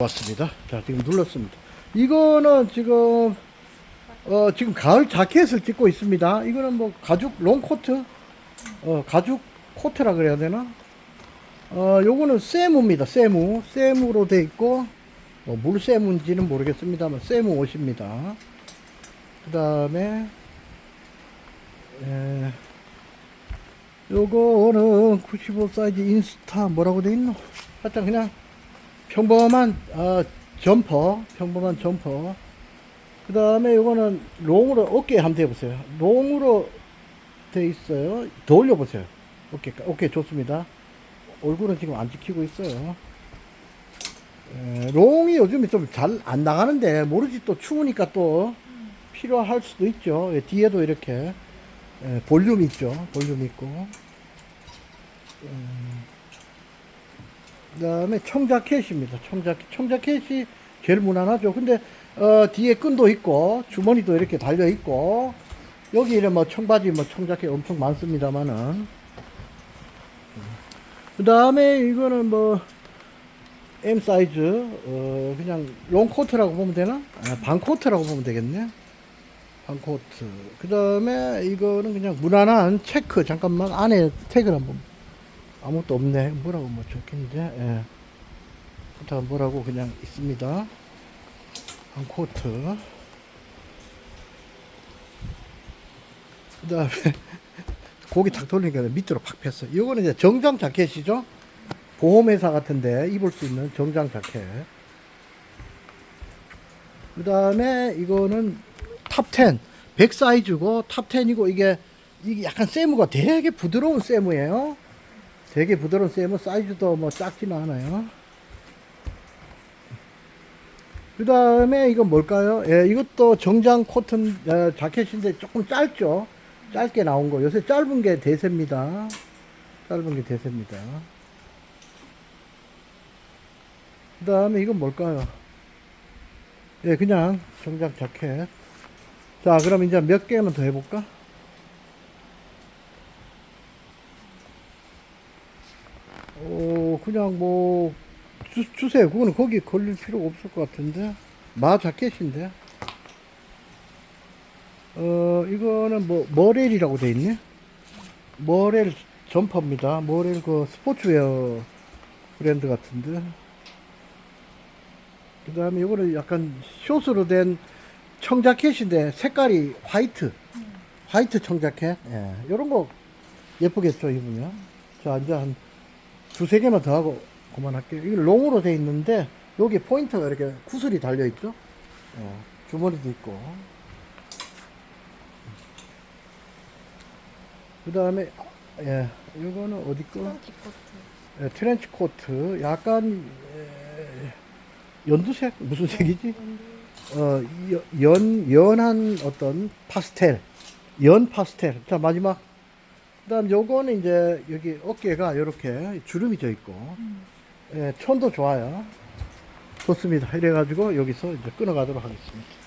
왔습니다. 자, 지금 눌렀습니다. 이거는 지금, 어, 지금 가을 자켓을 찍고 있습니다. 이거는 뭐 가죽 롱코트, 어, 가죽 코트라 그래야 되나? 어, 요거는 세무입니다. 세무. 세무로 돼 있고, 뭐 물세무인지는 모르겠습니다만, 세무 옷입니다. 그 다음에, 에, 요거는 95 사이즈 인스타 뭐라고 돼 있노? 하여튼 그냥 평범한 어, 점퍼, 평범한 점퍼. 그 다음에 이거는 롱으로 어깨에 한번 대보세요. 롱으로 돼 있어요. 더 올려보세요. 어깨, 어깨 좋습니다. 얼굴은 지금 안 지키고 있어요. 에, 롱이 요즘에 좀 잘 안 나가는데 모르지 또 추우니까 또 필요할 수도 있죠. 예, 뒤에도 이렇게 에, 볼륨 있죠. 볼륨 있고. 그 다음에 청자켓입니다. 청자켓. 청자켓이 제일 무난하죠. 근데, 어, 뒤에 끈도 있고, 주머니도 이렇게 달려 있고, 여기는 뭐 청바지, 뭐 청자켓 엄청 많습니다만은. 그 다음에 이거는 뭐, M 사이즈, 어, 그냥 롱코트라고 보면 되나? 아, 반코트라고 보면 되겠네. 반코트. 그 다음에 이거는 그냥 무난한 체크. 잠깐만, 안에 태그를 한번 아무것도 없네. 뭐라고 뭐 적혔는데, 예. 그렇다고 뭐라고 그냥 있습니다. 한 코트. 그 다음에, 고기 탁 돌리니까 밑으로 팍 폈어. 이거는 이제 정장 자켓이죠? 보험회사 같은데 입을 수 있는 정장 자켓. 그 다음에 이거는 탑10. 100 사이즈고 탑10이고 이게, 이게 약간 세무가 되게 부드러운 세무예요. 되게 부드러운 세무 사이즈도 뭐 작지는 않아요. 그 다음에 이건 뭘까요? 예, 이것도 정장 코튼 어, 자켓인데 조금 짧죠? 짧게 나온 거. 요새 짧은 게 대세입니다. 짧은 게 대세입니다. 그 다음에 이건 뭘까요? 예, 그냥 정장 자켓. 자, 그럼 이제 몇 개만 더 해볼까? 어, 그냥 뭐, 주, 주세요. 그거는 거기 걸릴 필요가 없을 것 같은데. 마 자켓인데. 어, 이거는 뭐, 머렐이라고 돼 있네? 머렐 점퍼입니다. 머렐 그 스포츠웨어 브랜드 같은데. 그 다음에 이거는 약간 숏으로 된 청자켓인데 색깔이 화이트. 화이트 청자켓. 예. 요런 거 예쁘겠죠, 입으면. 자, 이제 한 두세 개만 더 하고 그만할게요. 이게 롱으로 돼 있는데 여기 포인트가 이렇게 구슬이 달려 있죠. 어, 주머니도 있고. 그 다음에 예, 이거는 어디 거? 기포트. 예, 트렌치 코트. 약간 예, 연두색 무슨 색이지? 어, 여- 연 연한 어떤 파스텔, 연 파스텔. 자 마지막. 그다음 요거는 이제 여기 어깨가 이렇게 주름이 져 있고, 예, 촌도 좋아요. 좋습니다. 이래가지고 여기서 이제 끊어가도록 하겠습니다.